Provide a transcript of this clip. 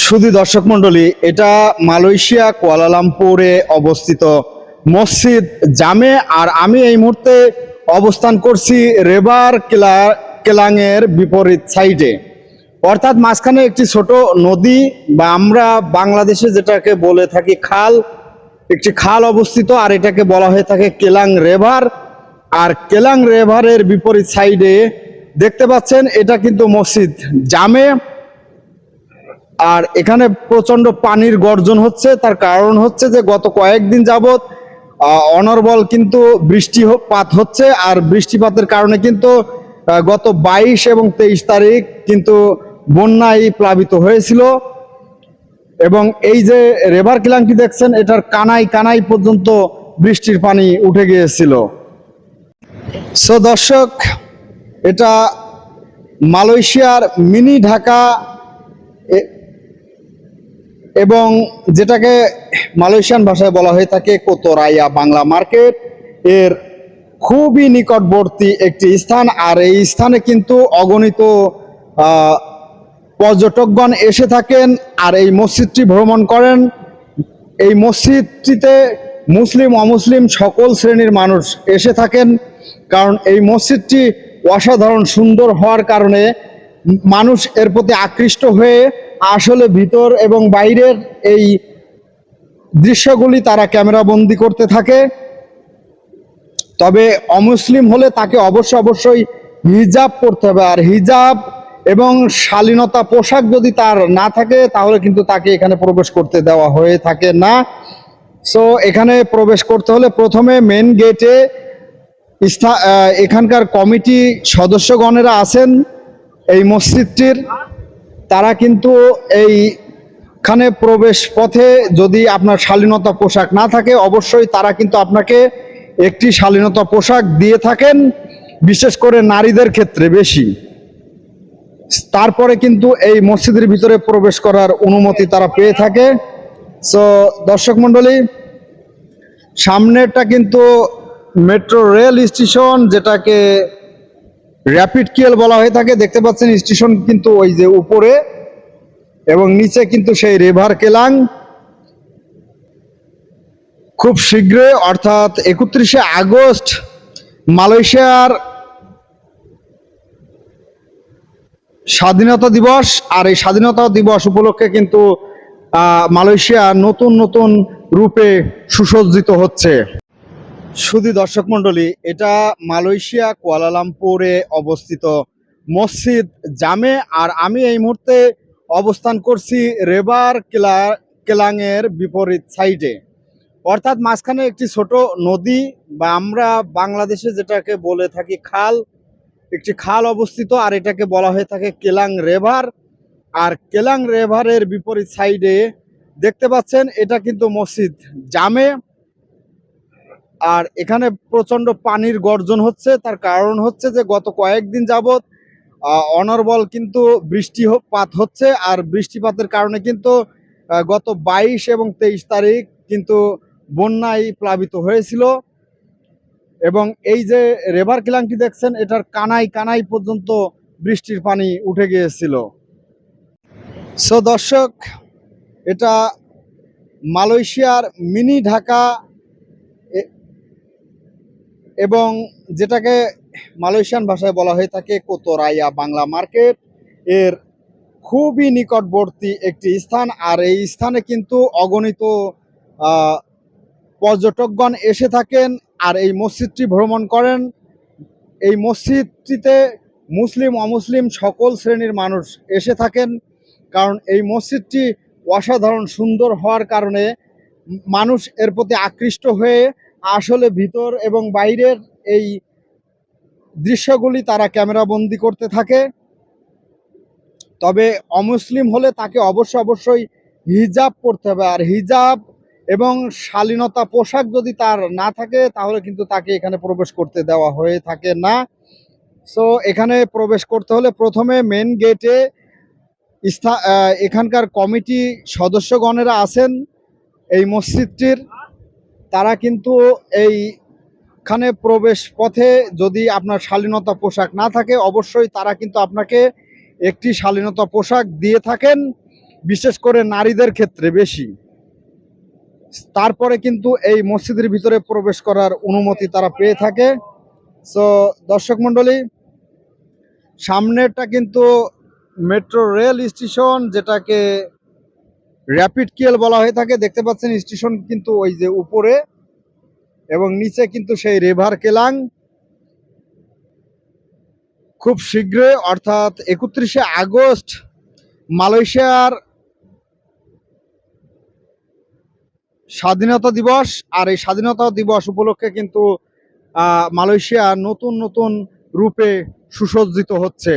সুধী দর্শক মণ্ডলী, এটা মালয়েশিয়া কুয়ালালামপুরে অবস্থিত মসজিদ জামে, আর আমি এই মুহূর্তে অবস্থান করছি রেবার কেলা, কেলাংয়ের বিপরীত সাইডে। অর্থাৎ মাঝখানে একটি ছোট নদী, বা আমরা বাংলাদেশে যেটাকে বলে থাকি খাল, একটি খাল অবস্থিত, আর এটাকে বলা হয়ে থাকে কেলাং রেভার। আর কেলাং রেভারের বিপরীত সাইডে দেখতে পাচ্ছেন, এটা কিন্তু মসজিদ জামে। আর এখানে প্রচণ্ড পানির গর্জন হচ্ছে। তার কারণ হচ্ছে যে গত কয়েকদিন যাবৎ অনর্বল কিন্তু বৃষ্টিপাত হচ্ছে আর বৃষ্টিপাতের কারণে কিন্তু গত বাইশ এবং তেইশ তারিখ কিন্তু বন্যায় প্লাবিত হয়েছিল। এবং এই যে রেভার কিলাংটি দেখছেন, এটার কানাই কানাই পর্যন্ত বৃষ্টির পানি উঠে গিয়েছিল। সো দর্শক, এটা মালয়েশিয়ার মিনি ঢাকা এবং যেটাকে মালয়েশিয়ান ভাষায় বলা হয়ে থাকে কোতরাইয়া বাংলা মার্কেট, এর খুবই নিকটবর্তী একটি স্থান। আর এই স্থানে কিন্তু অগণিত পর্যটকগণ এসে থাকেন আর এই মসজিদটি ভ্রমণ করেন। এই মসজিদটিতে মুসলিম, অমুসলিম সকল শ্রেণির মানুষ এসে থাকেন, কারণ এই মসজিদটি অসাধারণ সুন্দর হওয়ার কারণে মানুষ এর প্রতি আকৃষ্ট হয়ে আসলে ভিতর এবং বাইরের এই দৃশ্যগুলি তারা ক্যামেরা বন্দি করতে থাকে। তবে অমুসলিম হলে তাকে অবশ্য অবশ্যই হিজাব পরতে হবে। আর হিজাব এবং শালীনতা পোশাক যদি তার না থাকে, তাহলে কিন্তু তাকে এখানে প্রবেশ করতে দেওয়া হয়ে থাকে না। সো এখানে প্রবেশ করতে হলে প্রথমে মেন গেটে এখানকার কমিটি সদস্যগণেরা আছেন এই মসজিদটির। তারা কিন্তু এইখানে প্রবেশ পথে যদি আপনার শালীনতা পোশাক না থাকে, অবশ্যই তারা কিন্তু আপনাকে একটি শালীনতা পোশাক দিয়ে থাকেন, বিশেষ করে নারীদের ক্ষেত্রে বেশি। তারপরে কিন্তু এই মসজিদের ভিতরে প্রবেশ করার অনুমতি তারা পেয়ে থাকে। সো দর্শক মণ্ডলী, সামনেরটা কিন্তু মেট্রো রেল স্টেশন যেটাকে র্যাপিড কেল বলা হয়ে থাকে। দেখতে পাচ্ছেন, স্টেশন কিন্তু ওই যে উপরে এবং নিচে কিন্তু সেই রেভার কেলাং। খুব শীঘ্রই, অর্থাৎ একত্রিশে আগস্ট, মালয়েশিয়ার স্বাধীনতা দিবস আর এই স্বাধীনতা দিবস উপলক্ষে কিন্তু মালয়েশিয়া নতুন নতুন রূপে সুসজ্জিত হচ্ছে। সুধী দর্শক মণ্ডলী, এটা মালয়েশিয়া কুয়ালালামপুরে অবস্থিত মসজিদ জামে, আর আমি এই মুহূর্তে অবস্থান করছি রেবার কেলা, কেলাংয়ের বিপরীত সাইডে। অর্থাৎ মাঝখানে একটি ছোট নদী বা আমরা বাংলাদেশে যেটাকে বলে থাকি খাল, একটি খাল অবস্থিত, আর এটাকে বলা হয়ে থাকে কেলাং রেভার। আর কেলাং রেভারের বিপরীত সাইডে দেখতে পাচ্ছেন, এটা কিন্তু মসজিদ জামে। আর এখানে প্রচণ্ড পানির গর্জন হচ্ছে। তার কারণ হচ্ছে যে গত কয়েকদিন যাবৎ অনর্বল কিন্তু বৃষ্টিপাত হচ্ছে আর বৃষ্টিপাতের কারণে কিন্তু গত বাইশ এবং তেইশ তারিখ কিন্তু বন্যায় প্লাবিত হয়েছিল। এবং এই যে রেভার কিলাংটি দেখছেন, এটার কানাই কানাই পর্যন্ত বৃষ্টির পানি উঠে গিয়েছিল। সো দর্শক, এটা মালয়েশিয়ার মিনি ঢাকা এবং যেটাকে মালয়েশিয়ান ভাষায় বলা হয়ে থাকে কোতরাইয়া বাংলা মার্কেট, এর খুবই নিকটবর্তী একটি স্থান। আর এই স্থানে কিন্তু অগণিত পর্যটকগণ এসে থাকেন আর এই মসজিদটি ভ্রমণ করেন। এই মসজিদটিতে মুসলিম, অমুসলিম সকল শ্রেণির মানুষ এসে থাকেন। কারণ এই মসজিদটি অসাধারণ সুন্দর হওয়ার কারণে মানুষ এর প্রতি আকৃষ্ট হয়ে আসলে ভিতর এবং বাইরের এই দৃশ্যগুলি তারা ক্যামেরা বন্দি করতে থাকে। তবে অমুসলিম হলে তাকে অবশ্য অবশ্যই হিজাব পরতে হবে। আর হিজাব এবং শালীনতা পোশাক যদি তার না থাকে, তাহলে কিন্তু তাকে এখানে প্রবেশ করতে দেওয়া হয়ে থাকে না। সো এখানে প্রবেশ করতে হলে প্রথমে মেন গেটে এখানকার কমিটি সদস্যগণেরা আছেন এই মসজিদটির। তারা কিন্তু এই এইখানে প্রবেশ পথে যদি আপনার শালীনতা পোশাক না থাকে, অবশ্যই তারা কিন্তু আপনাকে একটি শালীনতা পোশাক দিয়ে থাকেন, বিশেষ করে নারীদের ক্ষেত্রে বেশি। তারপরে কিন্তু এই মসজিদের ভিতরে প্রবেশ করার অনুমতি তারা পেয়ে থাকে। সো দর্শক মণ্ডলী, সামনেরটা কিন্তু মেট্রো রেল স্টেশন যেটাকে র্যাপিড কেল বলা হয়ে থাকে। দেখতে পাচ্ছেন, স্টেশন কিন্তু ওই যে উপরে এবং নিচে কিন্তু সেই রেভার কেলাং। খুব শীঘ্রই, অর্থাৎ একত্রিশে আগস্ট, মালয়েশিয়ার স্বাধীনতা দিবস। আর এই স্বাধীনতা দিবস উপলক্ষে কিন্তু মালয়েশিয়া নতুন নতুন রূপে সুসজ্জিত হচ্ছে।